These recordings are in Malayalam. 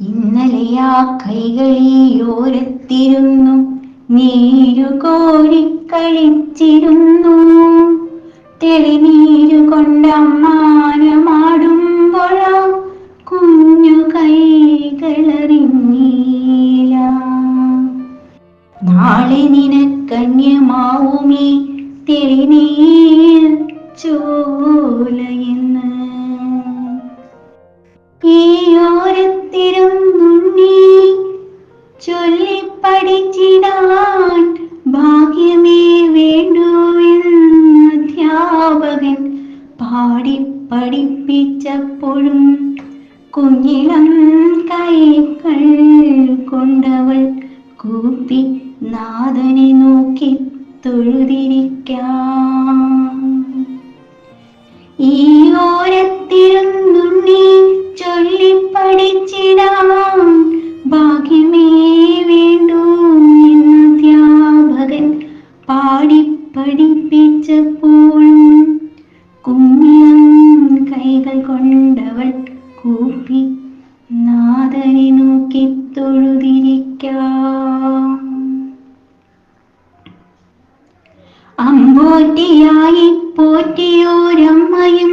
ഇന്നലെ ആ കൈകളിയോരത്തിരുന്നു നീരു കോരിക്കളിച്ചിരുന്നു തെളിനീരു കൊണ്ടമ്മാനമാടുമ്പോഴോ കുഞ്ഞു കൈകളറിഞ്ഞീല നാളെ നിനക്കന്യമാവുമീ തെളിനീർ ചോലയെന്ന്. ഈ ഭാഗ്യമേ വേണ്ടുവെന്ന് അധ്യാപകൻ പാടി പഠിപ്പിച്ചപ്പോഴും കുഞ്ഞിളം കൈകൾ കൊണ്ടവൾ കൂപ്പി നാഥനെ നോക്കി തൊഴുതിരിക്കാം. ഈ ഓരത്തിരുന്നുണ്ണി തൊഴുതിരിക്കാം അമ്പോറ്റിയായി പോറ്റിയോരമ്മയും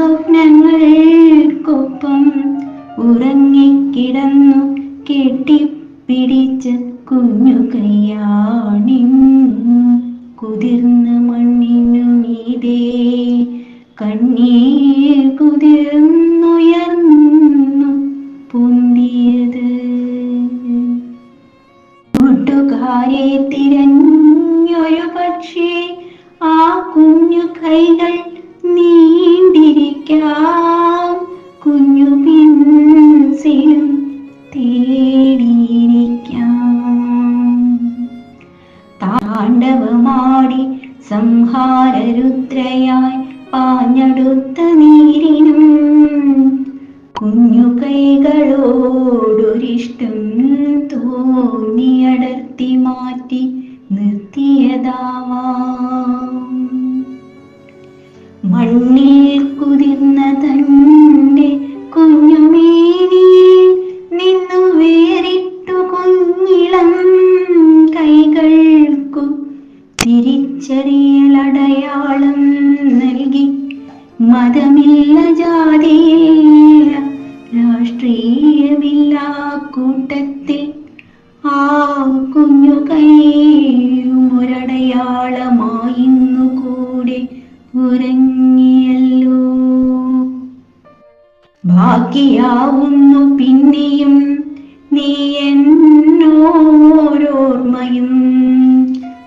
സ്വപ്നങ്ങൾക്കൊപ്പം ഉറങ്ങിക്കിടന്നു കെട്ടിപ്പിടിച്ച് കുഞ്ഞു കയ്യാണി കുതിർന്ന മണ്ണിനു മീതേ കണ്ണീർ കുതിർന്നുയർന്നു പൊന്തിയത്. കൂട്ടുകാരെ തിരഞ്ഞൊരു പക്ഷേ ആ കുഞ്ഞു കൈകൾ നീണ്ടിരിക്കാം. കുഞ്ഞു പിൻസിലും താണ്ഡവമാടി സംഹാരരുദ്രയായി പാഞ്ഞടുത്ത നീരിനും കുഞ്ഞു കൈകളോടൊരിഷ്ടം തോന്നിയടർത്തി മാറ്റി നിർത്തിയതാവാം. മണ്ണിൽ കുതിർന്ന തന്റെ കുഞ്ഞുമേനിയിൽ നിന്നു വേറിട്ടു കുഞ്ഞിളം കൈകൾക്കു തിരിച്ചറിയലടയാളം നൽകി. മതമില്ല ജാതിയില്ല രാഷ്ട്രീയമില്ല കൂട്ടത്തിൽ. ആ കുഞ്ഞു കൈ ഒരടയാളമായിരുന്നു ഉറങ്ങിയല്ലോ. ബാക്കിയാവുന്നു പിന്നെയും നീ എന്നോരോർമ്മയും.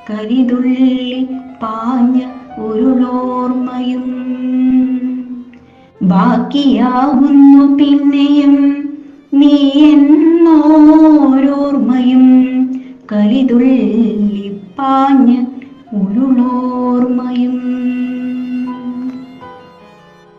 കരിതുള്ളി പാഞ്ഞ ഉരുളോർമ്മയും ബാക്കിയാവുന്നു പിന്നെയും നീ എന്നോരോർമ്മയും. കരിതുള്ളി പാഞ്ഞ ഉരുളോർമ്മയും